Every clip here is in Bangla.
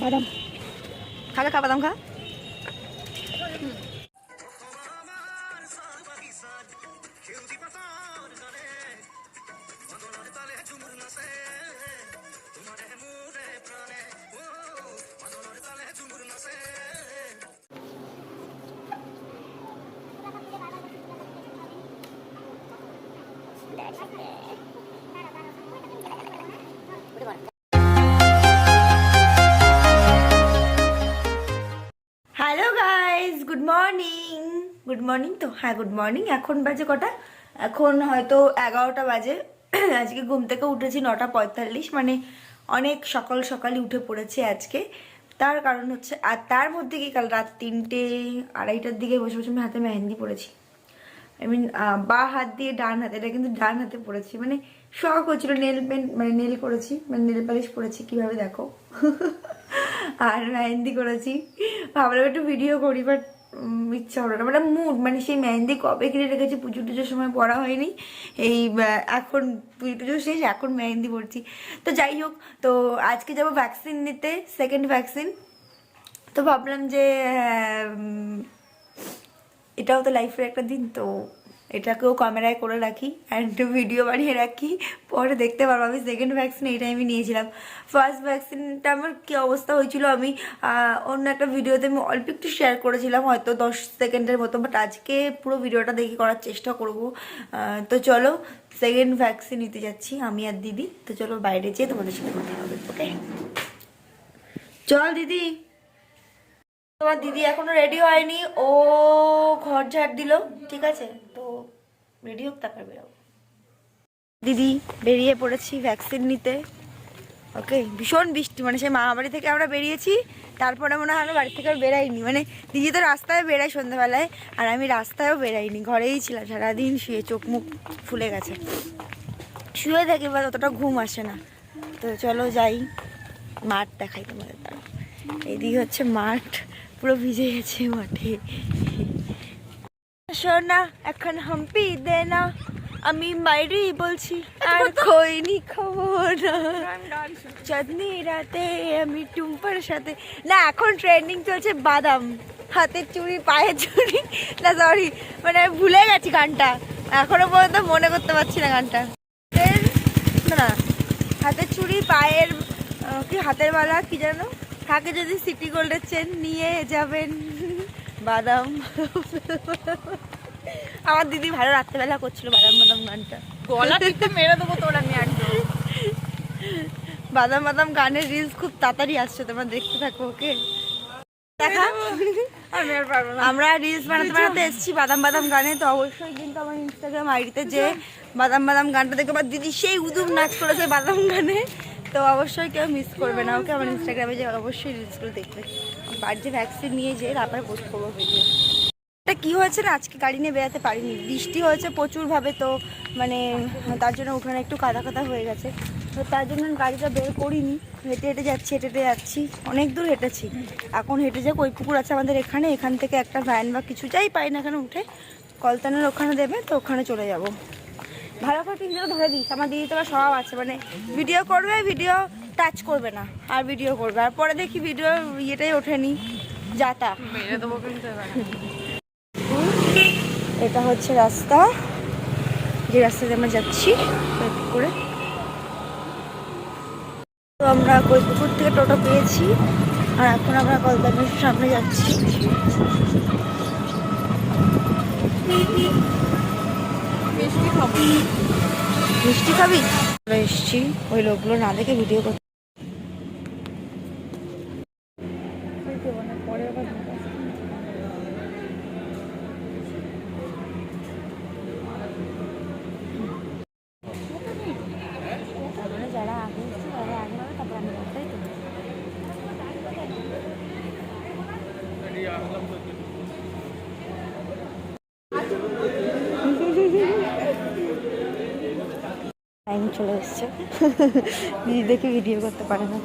বাদাম। খা খা, বাদাম খা। হ্যালো গুড মর্নিং তো? হ্যাঁ গুড মর্নিং এখন বাজে কটা? এখন হয়তো এগারোটা বাজে। আজকে ঘুম থেকে উঠেছি নটা পঁয়তাল্লিশ। মানে অনেক সকাল সকালই উঠে পড়েছি আজকে। তার কারণ হচ্ছে, আর তার মধ্যে কি? কাল রাত তিনটে আড়াইটার দিকে বসে বসে আমি হাতে মেহেন্দি পড়েছি। আই মিন বা হাত দিয়ে ডান হাতে, এটা কিন্তু ডান হাতে পড়েছি। মানে শখ হচ্ছিল নেল পেন মানে নেল করেছি মানে নেল পালিশ পরেছি কীভাবে দেখো? আর মেহেন্দি করেছি। ভাবলাম একটু ভিডিও করি বাট ইচ্ছা হলো না। মানে মুড মানে সেই মেহেন্দি কবে কিনে রেখেছি, পুজো টুজোর সময় পড়া হয়নি। এই এখন পুজো টুজো শেষ, এখন মেহেন্দি পড়ছি তো যাই হোক, তো আজকে যাব ভ্যাকসিন নিতে সেকেন্ড ভ্যাকসিন তো ভাবলাম যে এটাও তো লাইফের একটা দিন, তো এটাকেও ক্যামেরায় করে রাখি অ্যান্ড ভিডিও বানিয়ে রাখি। পরে দেখতে পারব। আমি সেকেন্ড ভ্যাকসিন এই টাইমে নিয়েছিলাম। ফার্স্ট ভ্যাকসিনটা আমার কী অবস্থা হয়েছিল আমি অন্য একটা ভিডিওতে আমি অল্প একটু শেয়ার করেছিলাম, হয়তো দশ সেকেন্ডের মতো বাট আজকে পুরো ভিডিওটা দেখে করার চেষ্টা করব। তো চলো সেকেন্ড ভ্যাকসিন নিতে যাচ্ছি, আমি আর দিদি। তো চলো বাইরে যেয়ে তোমাদের সাথে কথা হবে ওকে চল দিদি। তোমার দিদি এখনও রেডি হয়নি, ও ঘর ঝাড় দিল, ঠিক আছে? হোক, তারপর বেরোবো। দিদি, বেরিয়ে পড়েছি ভ্যাকসিন নিতে। ওকে, ভীষণ বৃষ্টি মানে সেই মামাবাড়ি থেকে আমরা বেরিয়েছি, তারপরে মনে হয় বাড়ি থেকে বেরাইনি। মানে দিদি তো রাস্তায় বেরাই সন্ধ্যাবেলায়, আর আমি রাস্তায়ও বেরাইনি, ঘরেই ছিলাম, সারাদিন শুয়ে চোখ মুখ ফুলে গেছে। শুয়ে থাকি বা অতটা ঘুম আসে না। তো চলো যাই, মাঠ দেখাই তোমাদের। তার এদিকে হচ্ছে মাঠ, পুরো ভিজে গেছে মাঠে। সোনা এখন হাম্পি দে না। আমি মাইরি বলছি আর খইনি খবর। না চাঁদনি রাতে আমি টুম্পার সাথে না এখন ট্রেন্ডিং চলছে বাদাম। হাতের চুড়ি পায়ের চুড়ি। না সরি মানে ভুলে গেছি গানটা। এখনও পর্যন্ত মনে করতে পারছি না গানটা। না হাতের চুড়ি পায়ের কি হাতের বালা কি জানো থাকে যদি সিটি গোল্ডের চেন নিয়ে যাবেন। বাদাম। আমার দিদি ভালো রাত্রেবেলা করছিল বাদাম বাদাম গানটা। গলা টিপে মেরে দেবো তোর আমি একদম বাদাম বাদাম গানের রিলস খুব তাড়াতাড়ি আসছে তোমরা দেখতে থাকো ওকে? দেখা। আমি আর পারব না। আমরা রিলস বানাতে বানাতে এসেছি বাদাম বাদাম গানে তো অবশ্যই কিন্তু আমার ইনস্টাগ্রাম আইডিতে যে বাদাম বাদাম গানটা দেখে আমার দিদি সেই উদুম নাচ করেছে বাদাম গানে তো অবশ্যই কেউ মিস করবে না ওকে? আমার ইনস্টাগ্রামে যে অবশ্যই রিলসগুলো দেখবে। বাড়ি যে ভ্যাকসিন নিয়ে যেয়ে তারপরে পোস্ট করব ভিডিও এটা কি হয়েছে না? আজকে গাড়ি নিয়ে বেরাতে পারিনি। বৃষ্টি হয়েছে প্রচুরভাবে তো মানে তার জন্য ওখানে একটু কাদা কাদা হয়ে গেছে। তো তার জন্য গাড়িটা বের করিনি। হেঁটে হেঁটে যাচ্ছি, হেঁটে হেঁটে যাচ্ছি। অনেক দূর হেঁটেছি। এখন হেঁটে যাক ওই পুকুর আছে আমাদের এখানে। এখান থেকে একটা ভ্যান বা কিছু যাই পাই না এখানে উঠে কলতানের ওখানে দেবে, তো ওখানে চলে যাব। ভালো করে পিকচারটা ধরে দিস। আমার দিদি তোমার স্বভাব আছে। মানে ভিডিও করবে ভিডিও টাচ করবে না আর ভিডিও করবে। আর পরে দেখি ভিডিও ইয়েটাই ওঠেনি যাতা এটা হচ্ছে রাস্তা। যে রাস্তাতে আমরা যাচ্ছি করে। তো আমরা কৈপুকুর থেকে টোটো পেয়েছি আর এখন আমরা কলকাতার সামনে যাচ্ছি। মিষ্টি খাবি। মিষ্টি খাবি? এসছি। ওই লোকগুলো না দেখে ভিডিও করতে যারা আগে এসছে তারা আগে হবে তারপর আমি যাব, তাই তো? টাইম চলে এসছে। দিদি দেখে ভিডিও করতে পারে না।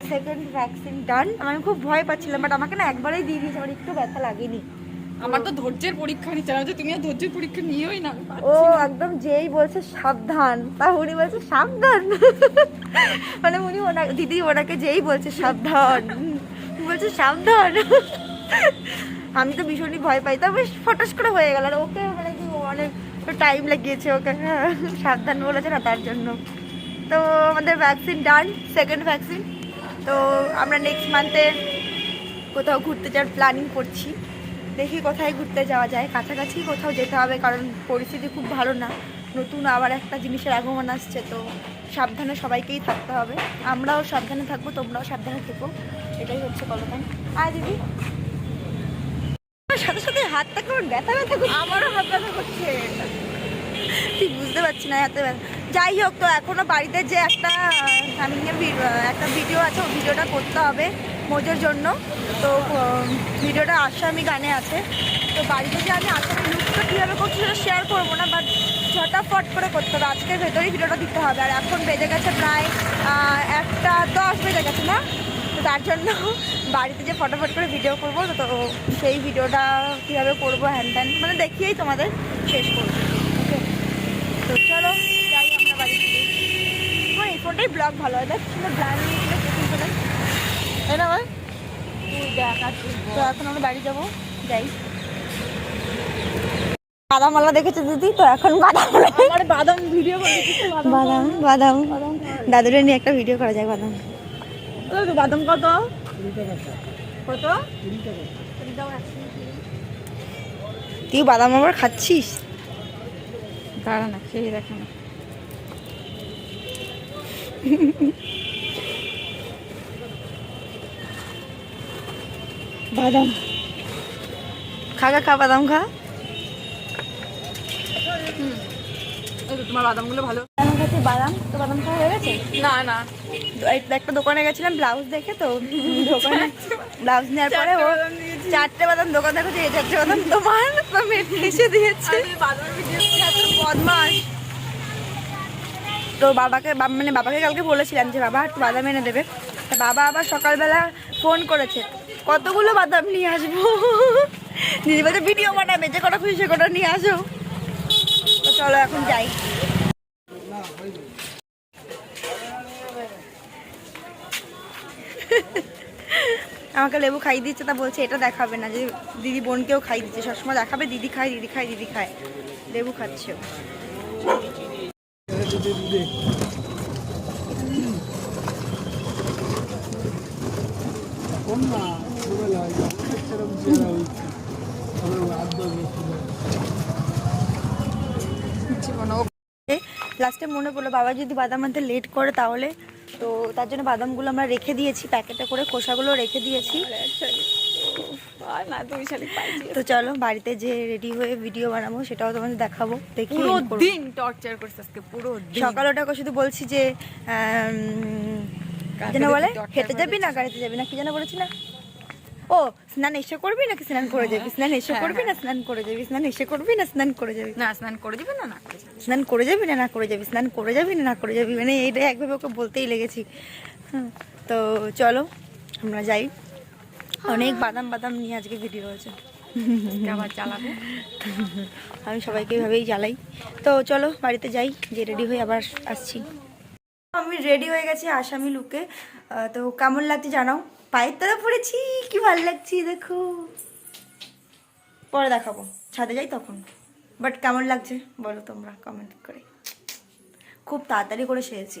সেকেন্ড ভ্যাকসিন ডান আমি খুব ভয় পাচ্ছিলাম বাট আমাকে না একবারেই দিয়ে দিয়েছে, আমার একটু ব্যথা লাগেনি। আমার তো ধৈর্যের পরীক্ষা নিচ্ছে না যে তুমি আর ধৈর্যের পরীক্ষা নিয়েই না ও একদম যেই বলছে সাবধান তা উনি বলছে সাবধান। মানে উনি ওনা দিদি ওনাকে যেই বলছে সাবধান বলছে সাবধান। আমি তো ভীষণই ভয় পাই তবে ফটাস করে হয়ে গেল আর ওকে মানে কি অনেক টাইম লাগিয়েছে ওকে হ্যাঁ, সাবধান বলেছে না তার জন্য। তো আমাদের ভ্যাকসিন ডান সেকেন্ড ভ্যাকসিন তো আমরা নেক্সট মান্থে কোথাও ঘুরতে যাওয়ার প্ল্যানিং করছি। দেখি কোথায় ঘুরতে যাওয়া যায়। কাছাকাছি কোথাও যেতে হবে কারণ পরিস্থিতি খুব ভালো না। নতুন আবার একটা জিনিসের আগমন আসছে তো সাবধানে সবাইকেই থাকতে হবে। আমরাও সাবধানে থাকব তোমরাও সাবধানে থেকো। এটাই হচ্ছে কলকান আয় দিদি? সাথে সাথে হাতটা কেমন ব্যথা ব্যথা করছে। আমারও হাত ব্যথা করছে। ঠিক বুঝতে পারছি না এত ব্যথা। যাই হোক তো এখনও বাড়িতে যে একটা আমি একটা ভিডিও আছে ওই ভিডিওটা করতে হবে। মোজোর জন্য। তো ভিডিওটা আসামি গানে আছে। তো বাড়িতে যে আমি আসামি লুকটা কীভাবে করছি সেটা শেয়ার করব না বাট ঝটাফট করে করতে হবে। আজকের ভেতরেই ভিডিওটা দিতে হবে। আর এখন বেজে গেছে প্রায় একটা দশ বেজে গেছে না? তো তার জন্য বাড়িতে যে ফটোফট করে ভিডিও করব, তো সেই ভিডিওটা কীভাবে করব হ্যান ত্যান মানে দেখিয়েই তোমাদের শেষ করব। ওকে তো চলো, যাই আমরা বাড়ি থেকে এই ফোনটাই ব্লগ ভালো হয়। দেখ সুন্দর তাই না ভাই? তো এখন আমরা বাড়ি যাব যাই। বাদামালা দেখেছ দিদি? তো এখন আমার বাদাম ভিডিও বাদাম বাদাম বাদাম। দাদুরে নিয়ে একটা ভিডিও করা যায় বাদাম। বাদাম কত? কত? তুই বাদাম আবার খাচ্ছিস? দাঁড়া না খেয়ে দেখে না। বাদাম। খা খা। খা বাদাম খা তোমার বাদামগুলো ভালো। আমার কাছে বাদাম তো বাদাম খাওয়া হয়ে গেছে? না না। একটা দোকানে গেছিলাম ব্লাউজ দেখে তো দোকানে ব্লাউজ নেওয়ার পরে ও চারটে বাদাম দোকান দেখো যে এই চারটে বাদাম তোমার এসে দিয়েছে। বদমাস তো বাবাকে বাব- মানে বাবাকে কালকে বলেছিলাম যে বাবা একটু বাদাম এনে দেবে। বাবা আবার সকালবেলা ফোন করেছে, কতগুলো বাদাম নিয়ে আসব? দিদি বলছে ভিডিও বানাবে, যে কটা খুশি সে কটা নিয়ে আসো। তো চলো এখন যাই। আমাকে লেবু খাই দিচ্ছে, তা বলছে, এটা দেখাবে না যে দিদি বোনকেও খাই দিচ্ছে, সবসময় দেখাবে, দিদি খায় দিদি খায় দিদি খায়। লেবু খাচ্ছে ও। লাস্টে মনে পড়ল বাবা যদি বাদাম আনতে লেট করে তাহলে? তো তার জন্য বাদামগুলো আমরা রেখে দিয়েছি প্যাকেটে করে খোসাগুলো রেখে দিয়েছি। তো চলো বাড়িতে যে রেডি হয়ে ভিডিও বানাবো সেটাও তোমাদের দেখাবো দেখি পুরো দিন টর্চার করছিস আজকে পুরো সকাল ওটাকে শুধু বলছি যে যেন বলে খেতে যাবি না গাড়িতে যাবি না কি যেন বলেছি না? ও স্নান এসে করবি নাকি স্নান করে যাবি? স্নান এসে হ্যাঁ, করবি না হ্যাঁ। স্নান করে যাবি? স্নান এসে করবি না স্নান করে যাবি? না স্নান করে দিবে না না স্নান করে যাবি না না করে যাবি? স্নান করে যাবি না না করে যাবি? মানে এইটা একভাবে ওকে বলতেই লেগেছি। হুম, তো চলো আমরা যাই। অনেক বাদাম বাদাম নিয়ে আজকে ভিডিও হয়েছে। আবার চালাবে আমি সবাইকে এইভাবেই জ্বালাই। তো চলো বাড়িতে যাই যে রেডি হয়ে আবার আসছি। আমি রেডি হয়ে গেছি আসামি লুকে। তো কেমন লাগছে জানাও। পায়ের তলা পড়েছি, কি ভালো লাগছে দেখো। পরে দেখাবো, ছাদে যাই তখন। বাট কেমন লাগছে বলো তোমরা কমেন্ট করে। খুব তাড়াতাড়ি করে সেরেছি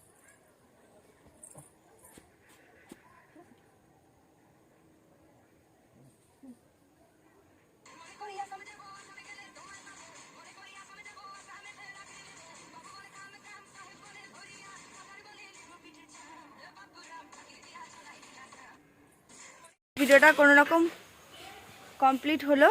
ভিডিওটা কোনো রকম কমপ্লিট হলো,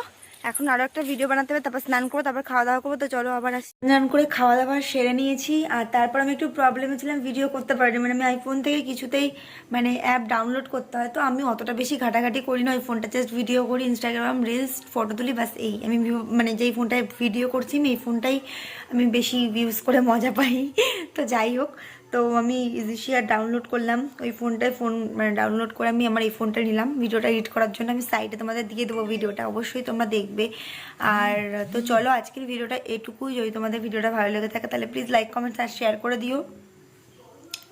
এখন আরও একটা ভিডিও বানাতে হবে, তারপর স্নান করব, তারপর খাওয়া দাওয়া করব, তো চলো আবার আসি। স্নান করে খাওয়া দাওয়া সেরে নিয়েছি, আর তারপর আমি একটু প্রবলেমে ছিলাম ভিডিও করতে পারিনি মানে আমি আইফোন থেকে কিছুতেই মানে অ্যাপ ডাউনলোড করতে হয়, তো আমি অতটা বেশি ঘাটাঘাটি করি না, ওই ফোনটা জাস্ট ভিডিও করি ইনস্টাগ্রাম রিলস ফটো তুলি বাস এই। আমি মানে যেই ফোনটায় ভিডিও করছি, আমি এই ফোনটাই আমি বেশি ইউজ করে মজা পাই, তো যাই হোক। তো আমি ইজি শেয়ার ডাউনলোড করলাম। ওই ফোনটায় ফোন মানে ডাউনলোড করে আমি আমার এই ফোনটা নিলাম। ভিডিওটা এডিট করার জন্য আমি সাইডে তোমাদের দিয়ে দেবো ভিডিওটা। অবশ্যই তোমরা দেখবে। আর তো চলো আজকের ভিডিওটা এটুকুই। যদি তোমাদের ভিডিওটা ভালো লেগে থাকে তাহলে প্লিজ লাইক কমেন্টস আর শেয়ার করে দিও।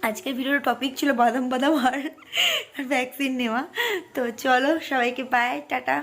আজকের ভিডিওর টপিক ছিল বাদাম বাদাম আর ভ্যাকসিন নেওয়া। তো চলো সবাইকে বাই টাটা।